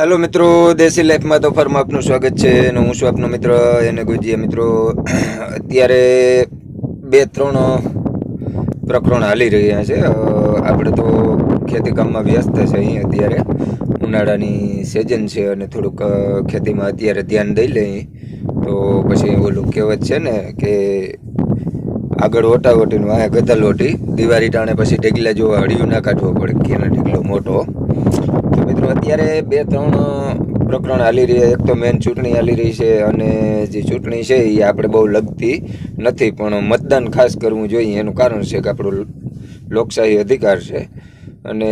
Hello મિત્રો, દેશી લાઈફમાં તો ફરમાં આપનું સ્વાગત છે અને હું છું આપનો મિત્ર એને ગુજીએ મિત્રો, અત્યારે બે ત્રણ પ્રકરણ હાલી રહ્યા છે. આપણે તો ખેતી કામમાં વ્યસ્ત છે અહીં અત્યારે. ઉનાળાની સિઝન છે અને થોડુંક ખેતીમાં અત્યારે ધ્યાન દઈ લઈએ. તો પછી ઓલું કહેવત છે ને કે આગળ ઓટાવટીને વાંહે ગધલ ઓટી દિવાળી ટાણે પછી ઢેગલા જોવા હળિયું ના કાઢવો પડે. કે એનો ઢેગલો મોટો? મિત્રો, અત્યારે બે ત્રણ પ્રકરણ હાલી રહ્યા એક તો મેન ચૂંટણી હાલી રહી છે અને જે ચૂંટણી છે એ આપણે બહુ લગતી નથી, પણ મતદાન ખાસ કરવું જોઈએ. એનું કારણ છે કે આપણો લોકશાહી અધિકાર છે. અને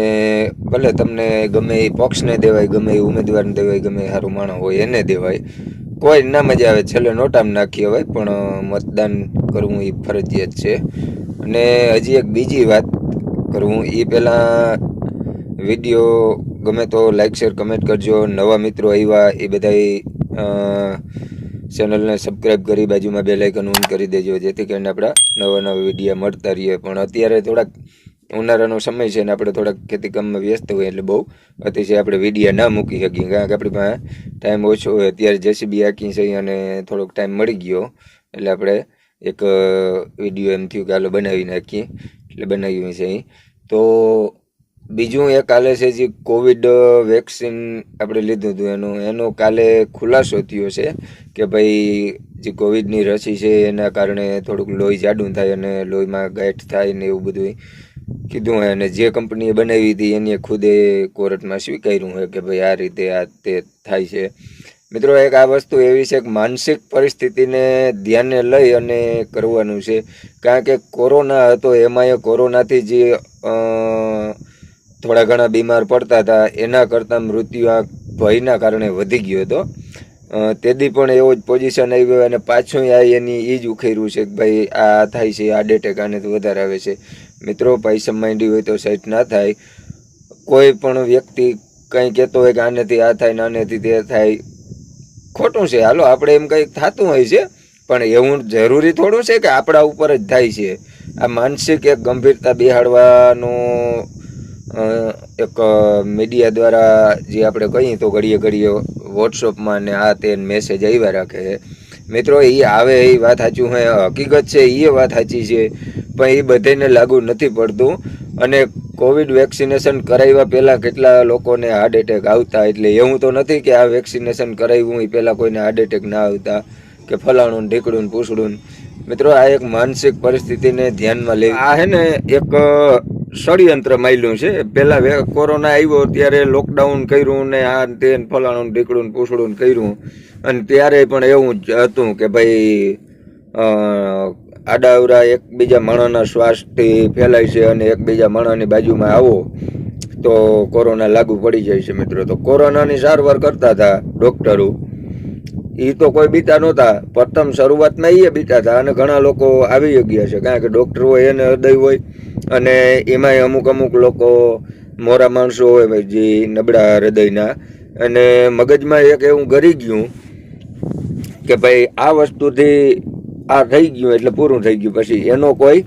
ભલે તમને ગમે એ પક્ષને દેવાય, ગમે એ ઉમેદવારને દેવાય, ગમે એ સારું માણસ હોય એને દેવાય. કોઈ ના મજા આવે, છેલ્લે નોટામાં નાખી હોય, પણ મતદાન કરવું એ ફરજિયાત છે. અને હજી એક બીજી વાત કરવું એ પહેલાં વીડિયો ગમે તો લાઈક શેર કમેન્ટ કરજો. નવા મિત્રો આવ્યા એ બધાય ચેનલને સબસ્ક્રાઈબ કરી બાજુમાં બે લાઇકન ઓન કરી દેજો, જેથી કરીને આપણા નવા નવા વિડીયા મળતા રહીએ. પણ અત્યારે થોડાક ઉનાળાનો સમય છે ને આપણે થોડાક ખેતી કામમાં વ્યસ્ત હોય એટલે બહુ અતિશય આપણે વિડીયા ના મૂકી શકીએ. કારણ કે આપણી પાસે ટાઈમ ઓછો હોય. અત્યારે જેસીબી હાકી છે અને થોડોક ટાઈમ મળી ગયો. એટલે આપણે એક વીડિયો એમ થયું કે હાલો બનાવી નાખીએ. એટલે બનાવ્યું છે તો બીજું એક કાલે છે જે કોવિડ વેક્સિન આપણે લીધું હતું એનું, એનો કાલે ખુલાસો થયો છે કે ભાઈ જે કોવિડની રસી છે એના કારણે થોડુંક લોહી જાડું થાય અને લોહીમાં ગાંઠ થાય ને એવું બધું કીધું હોય અને જે કંપનીએ બનાવી હતી એની ખુદે કોર્ટમાં સ્વીકાર્યું હોય કે ભાઈ આ રીતે આ તે થાય છે. મિત્રો, એક આ વસ્તુ એવી છે કે માનસિક પરિસ્થિતિને ધ્યાને લઈ અને કરવાનું છે. કારણ કે કોરોના હતો એમાં એ કોરોનાથી જે થોડા ઘણા બીમાર પડતા હતા. એના કરતાં મૃત્યુ આ ભયના કારણે વધી ગયો હતો. તેથી પણ એવો જ પોઝિશન આવ્યો અને પાછું આ એની એ જ ઉખેર્યું છે કે ભાઈ આ થાય છે, આ ડેટેક આનેથી વધારે આવે છે. મિત્રો, પૈસા માંડી હોય તો સેટ ના થાય. કોઈ પણ વ્યક્તિ કંઈ કહેતો હોય કે આનેથી આ થાય ને આનેથી તે થાય. ખોટું છે. હાલો, આપણે એમ કંઈક થતું હોય છે, પણ એવું જરૂરી થોડું છે કે આપણા ઉપર જ થાય છે? આ માનસિક એક ગંભીરતા બેહાડવાનો એક મીડિયા દ્વારા જે આપણે કહીએ તો ઘડીએ ઘડીએ વોટ્સઅપમાં ને આ તે મેસેજ આવ્યા રાખે છે. મિત્રો, એ આવે એ વાત સાચું હોય હકીકત છે એ વાત સાચી છે, પણ એ બધાને લાગુ નથી પડતું. અને કોવિડ વેક્સિનેશન કરાવ્યા પહેલાં કેટલા લોકોને હાર્ટ એટેક આવતા, એટલે એવું તો નથી કે આ વેક્સિનેશન કરાવ્યું એ પહેલાં કોઈને હાર્ટ એટેક ના આવતા, કે ફલાણું ઢીકડું પૂછડું મિત્રો, આ એક માનસિક પરિસ્થિતિને ધ્યાનમાં લેવી આ હે ને એક ષડયંત્ર માયલું છે. પહેલાં કોરોના આવ્યો ત્યારે લોકડાઉન કર્યું ને આ તે ફલાણું ઢીકડું પૂછડું કર્યું. અને ત્યારે પણ એવું જ હતું કે ભાઈ આડાવરા એકબીજા માણસના શ્વાસથી ફેલાય છે અને એકબીજા માણસની બાજુમાં આવો તો કોરોના લાગુ પડી જાય છે મિત્રો. તો કોરોનાની સારવાર કરતા હતા ડોક્ટરો એ તો કોઈ બીતા નહોતા. પ્રથમ શરૂઆતમાં એ બીતા હતા અને ઘણા લોકો આવી ગયા છે. કારણ કે ડૉક્ટર હોય, એને હૃદય હોય અને એમાંય અમુક અમુક લોકો મોરા માણસો હોય જે નબળા હૃદયના. અને મગજમાં એક એવું ગરી ગયું કે ભાઈ, આ વસ્તુથી આ થઈ ગયું એટલે પૂરું થઈ ગયું. પછી એનો કોઈ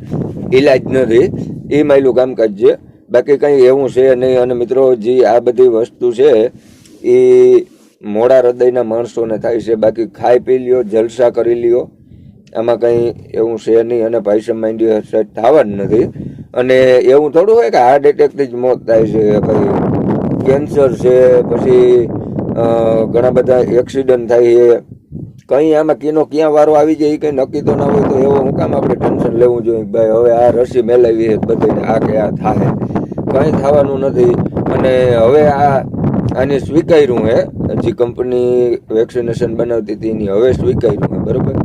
ઈલાજ નથી. એ માયલું કામકાજ છે. બાકી કંઈ એવું છે નહીં. અને મિત્રો, જે આ બધી વસ્તુ છે એ મોડા હૃદયના માણસોને થાય છે, બાકી ખાઈ પી લ્યો, જલસા કરી લ્યો. આમાં કંઈ એવું છે નહીં અને પૈસા માંડી સેટ થવા જ નથી. અને એવું થોડું હોય કે હાર્ટ એટેકથી જ મોત થાય છે કંઈ કેન્સર છે, પછી ઘણા બધા એક્સિડન્ટ થાય છે. કંઈ આમાં કીનો ક્યાં વારો આવી જાય એ કંઈ નક્કી તો ના હોય તો એવો હું કામ આપણે ટેન્શન લેવું જોઈએ ભાઈ, હવે આ રસી મેલાવીએ બધાને આ કે આ થાય. કંઈ થવાનું નથી. અને હવે આ આને સ્વીકાર્યું હે. જે કંપની વેક્સિનેશન બનાવતી હતી, એની હવે સ્વીકાર્યું હે, બરોબર?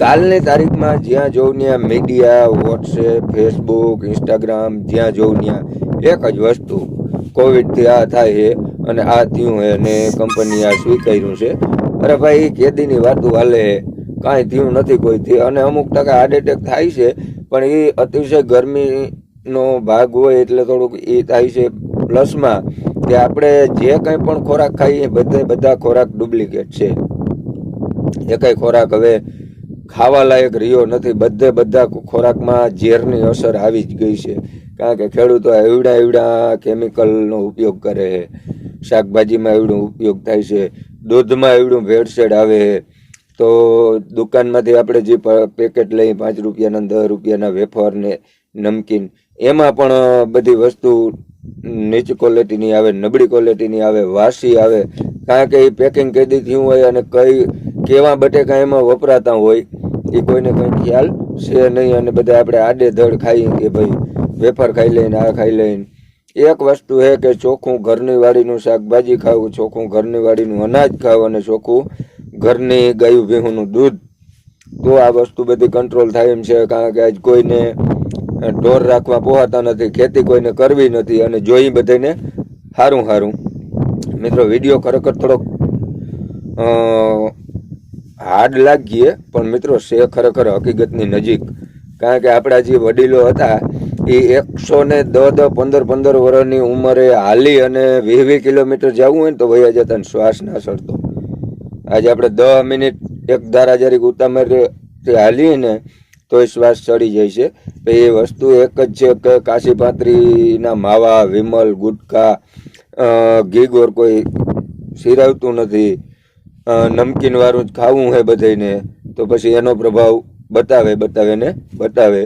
કાલની તારીખમાં જ્યાં જોઉં ત્યાં મીડિયા વોટ્સએપ ફેસબુક ઇન્સ્ટાગ્રામ જ્યાં જોઉં ત્યાં એક જ વસ્તુ કોવિડથી આ થાય છે અને આ થયું છે અને કંપની આ સ્વીકાર્યું છે. અરે ભાઈ કેદીની વાતો હાલે કાંઈ થયું નથી કોઈથી. અને અમુક ટકા હાર્ટ એટેક થાય છે, પણ એ અતિશય ગરમીનો ભાગ હોય એટલે થોડુંક એ થાય છે. પ્લસમાં કે આપણે જે કંઈ પણ ખોરાક ખાઈએ, બધે બધા ખોરાક ડુપ્લિકેટ છે. એ કંઈ ખોરાક હવે ખાવા લાયક રહ્યો નથી. બધે બધા ખોરાકમાં ઝેરની અસર આવી જ ગઈ છે. કારણ કે ખેડૂતો એવડા એવડા કેમિકલનો ઉપયોગ કરે. છે શાકભાજીમાં એવડું ઉપયોગ થાય છે. દૂધમાં એવડું ભેળસેળ આવે. છે તો દુકાનમાંથી આપણે જે પેકેટ લઈ પાંચ રૂપિયાના દસ રૂપિયાના વેફર ને નમકીન, એમાં પણ બધી વસ્તુ નીચી ક્વોલિટીની આવે, નબળી ક્વોલિટીની આવે, વાસી આવે, કારણ કે એ પેકિંગ કેદી થયું હોય અને કઈ કેવા બટેકા એમાં વપરાતા હોય, એ કોઈને કંઈ ખ્યાલ છે નહીં અને બધા આપણે આડેધડ ખાઈએ ખાઈ કે ભાઈ વેફર ખાઈ લઈને, આ ખાઈ લઈને. એક વસ્તુ છે કે ચોખ્ખું ઘરની વાડીનું શાકભાજી ખાવું, ચોખ્ખું ઘરની વાડીનું અનાજ ખાવું અને ચોખ્ખું ઘરની ગાયું ભેહુંનું દૂધ. તો આ વસ્તુ બધી કંટ્રોલ થાય એમ છે, કારણ કે આજ કોઈને ઢોર રાખવા પોહાતા નથી, ખેતી કોઈને કરવી નથી અને જોઈ બધાને સારું સારું મિત્રો, વીડિયો ખરેખર થોડોક હાર્ડ લાગીએ, પણ મિત્રો, છે ખરેખર હકીકતની નજીક. કારણ કે આપણા જે વડીલો હતા, એ એકસો ને દસ દસ પંદર પંદર વર્ષની ઉંમરે હાલી અને વીસ વીસ કિલોમીટર જવું હોય ને તો વયા જતા શ્વાસ ના સડતો આજે આપણે દસ મિનિટ એક ધારા જરીક ઉતામરથી હાલીએ ને તો શ્વાસ ચડી જાય છે. એ વસ્તુ એક જ છે કે કાશી પાત્રીના માવા, વિમલ ગુટકા ઘીગોર કોઈ સિરાવતું નથી. નમકીનવાળું જ ખાવું હોય બધાને તો પછી એનો પ્રભાવ બતાવે બતાવે ને બતાવે.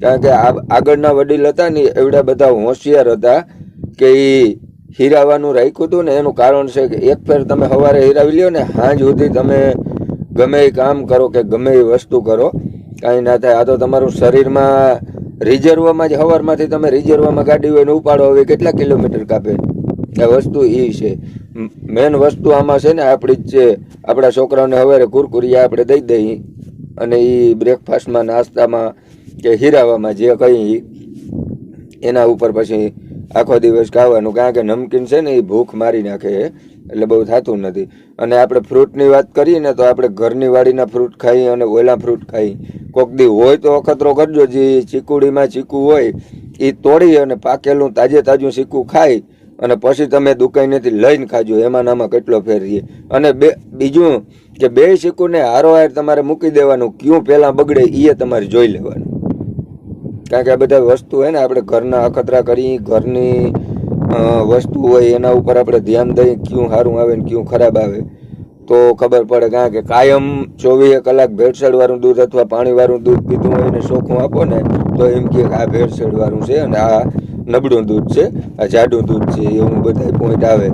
કારણ કે આગળના વડીલ હતા ને, એવડા બધા હોશિયાર હતા કે એ હીરાવાનું રાખ્યું હતું ને, એનું કારણ છે કે એક ફેર તમે સવારે હીરાવી લ્યો ને સાંજ સુધી તમે ગમે એ કામ કરો કે ગમે એ વસ્તુ કરો. કાંઈ ના થાય. આ તો તમારું શરીરમાં રિઝર્વમાં જ, હવારમાંથી તમે રિઝર્વમાં ગાડી હોય ને ઉપાડો, હવે કેટલા કિલોમીટર કાપે? આ વસ્તુ એ છે. મેન વસ્તુ આમાં છે ને, આપણી જ છે. આપણા છોકરાઓને હવે કુરકુરિયા આપણે દઈ દઈએ અને એ બ્રેકફાસ્ટમાં નાસ્તામાં કે હીરાવામાં જે કંઈ, એના ઉપર પછી આખો દિવસ ખાવાનું. કારણ કે નમકીન છે ને એ ભૂખ મારી નાખે. એટલે બહુ થતું નથી. અને આપણે ફ્રૂટની વાત કરીએ ને, તો આપણે ઘરની વાડીના ફ્રૂટ ખાઈએ અને ઓલા ફ્રૂટ ખાઈ કોક હોય તો અખતરો કરજો. જે ચીકુડીમાં ચીકુ હોય એ તોડી અને પાકેલું તાજે તાજું ચીકુ ખાય અને પછી તમે દુકાનેથી લઈને ખાજો. એમાં નામાં કેટલો ફેર રહીએ અને બે, બીજું કે બે ચીકુને હારો હાર તમારે મૂકી દેવાનું. ક્યું પહેલાં બગડે એ તમારે જોઈ લેવાનું. કારણ કે આ બધા વસ્તુ હોય ને, આપણે ઘરના અખતરા કરી, ઘરની વસ્તુ હોય, એના ઉપર આપણે ધ્યાન દઈએ, ક્યું સારું આવે ને ક્યું ખરાબ આવે. તો ખબર પડે કારણ કે કાયમ ચોવીસ કલાક ભેળસેળવાળું દૂધ અથવા પાણીવાળું દૂધ પીધું હોય એને શોખું આપો ને, તો એમ કે આ ભેળસેળવાળું છે અને આ નબળું દૂધ છે, આ જાડું દૂધ છે એવું બધા પોઈન્ટ આવે.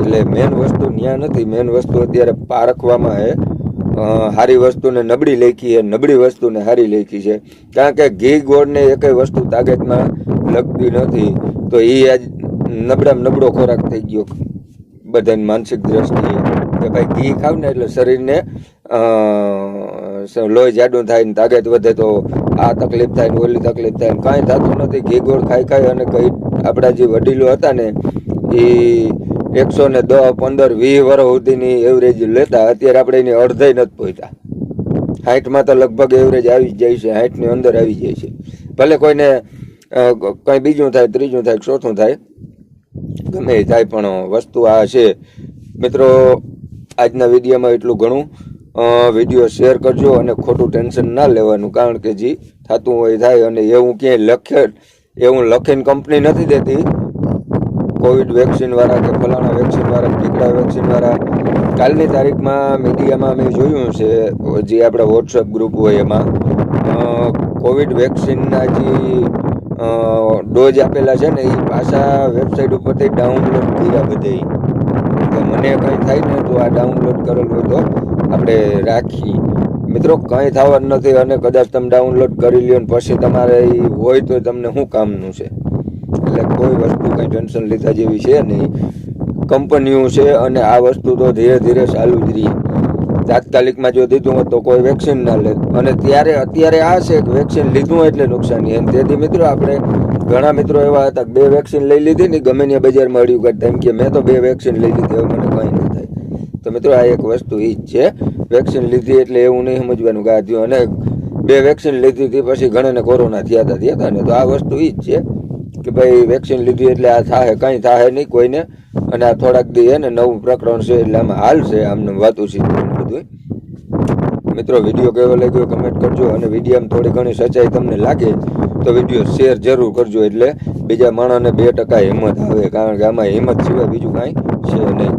એટલે મેન વસ્તુ ન્યા નથી મેન વસ્તુ અત્યારે પારખવામાં એ સારી વસ્તુને નબળી લેખી છે નબળી વસ્તુને સારી લેખી છે. કારણ કે ઘી ગોળને એકય વસ્તુ તાગતમાં લગતી નથી, તો એ આજ નબળામાં નબળો ખોરાક થઈ ગયો બધાની માનસિક દ્રષ્ટિએ. કે ભાઈ, ઘી ખાવ ને એટલે શરીરને લોહી જાડું થાય ને તાકાત વધે તો આ તકલીફ થાય ને ઓલી તકલીફ થાય ને કાંઈ થતું નથી. ઘી ગોળ ખાઈ ખાઈ અને કઈ આપણા જે વડીલો હતા ને, એ એકસો ને દસ પંદર, વીસ વર્ષ સુધીની એવરેજ લેતા, અત્યારે આપણે એની અડધાઈ નથી પહોંચતા હાઈટમાં તો લગભગ એવરેજ આવી જ જાય છે, હાઈટની અંદર આવી જાય છે. ભલે કોઈને કંઈ બીજું થાય, ત્રીજું થાય ચોથું થાય, ગમે થાય, પણ વસ્તુ આ છે. મિત્રો આજના વિડીયોમાં એટલું ઘણું. વીડિયો શેર કરજો અને ખોટું ટેન્શન ના લેવાનું, કારણ કે જે, થતું હોય થાય અને એવું ક્યાંય લખે એવું લખીને કંપની નથી દેતી. કોવિડ વેક્સિનવાળા કે ફલાણા વેક્સિનવાળા ટીકડા વેક્સિનવાળા કાલની તારીખમાં મીડિયામાં મેં જોયું છે, જે આપણા વોટ્સઅપ ગ્રુપ હોય એમાં. કોવિડ વેક્સિનના જે ડોઝ આપેલા છે ને એ પાછા વેબસાઇટ ઉપરથી ડાઉનલોડ કર્યા બધે તો કંઈ થાય ને તો આ ડાઉનલોડ કરેલું હોય તો આપણે રાખી. મિત્રો, કંઈ થવાનું નથી અને કદાચ તમે ડાઉનલોડ કરી લ્યો ને પછી તમારે એ હોય તો તમને શું કામનું છે? એટલે કોઈ વસ્તુ કંઈ ટેન્શન લીધા જેવી છે નહીં. કંપનીઓ છે અને આ વસ્તુ તો ધીરે ધીરે ચાલુ જ રહી. તાત્કાલિકમાં જો દીધું હોત તો કોઈ વેક્સિન ના લે. અને ત્યારે, અત્યારે આ છે કે વેક્સિન લીધું એટલે નુકસાની. એમ તેથી મિત્રો, આપણે ઘણા મિત્રો એવા હતા બે વેક્સિન લઈ લીધી ને ગમે ત્યાં બજારમાં અડ્યું કરતા એમ કે મેં તો બે વેક્સિન લઈ લીધી, હવે મને કંઈ ન થાય. તો મિત્રો, આ એક વસ્તુ એ જ છે. વેક્સિન લીધી એટલે એવું નહીં સમજવાનું ગાધ્યું અને બે વેક્સિન લીધી હતી, પછી ઘણાને કોરોના થયા હતા થયા હતા ને, તો આ વસ્તુ એ જ છે કે ભાઈ વેક્સિન લીધી એટલે આ થાય કંઈ થાય નહીં કોઈને. અને આ થોડાક દી એને નવું પ્રકરણ છે એટલે આમાં હાલ છે, આમને વાતું છે બધું મિત્રો વીડિયો કેવો લાગ્યો કમેન્ટ કરજો અને વિડીયામાં થોડી ઘણી સચ્ચાઈ તમને લાગે તો વીડિયો શેર જરૂર કરજો એટલે બીજા માણસને બે ટકા હિંમત આવે. કારણ કે આમાં હિંમત સિવાય બીજું કાંઈ છે નહીં.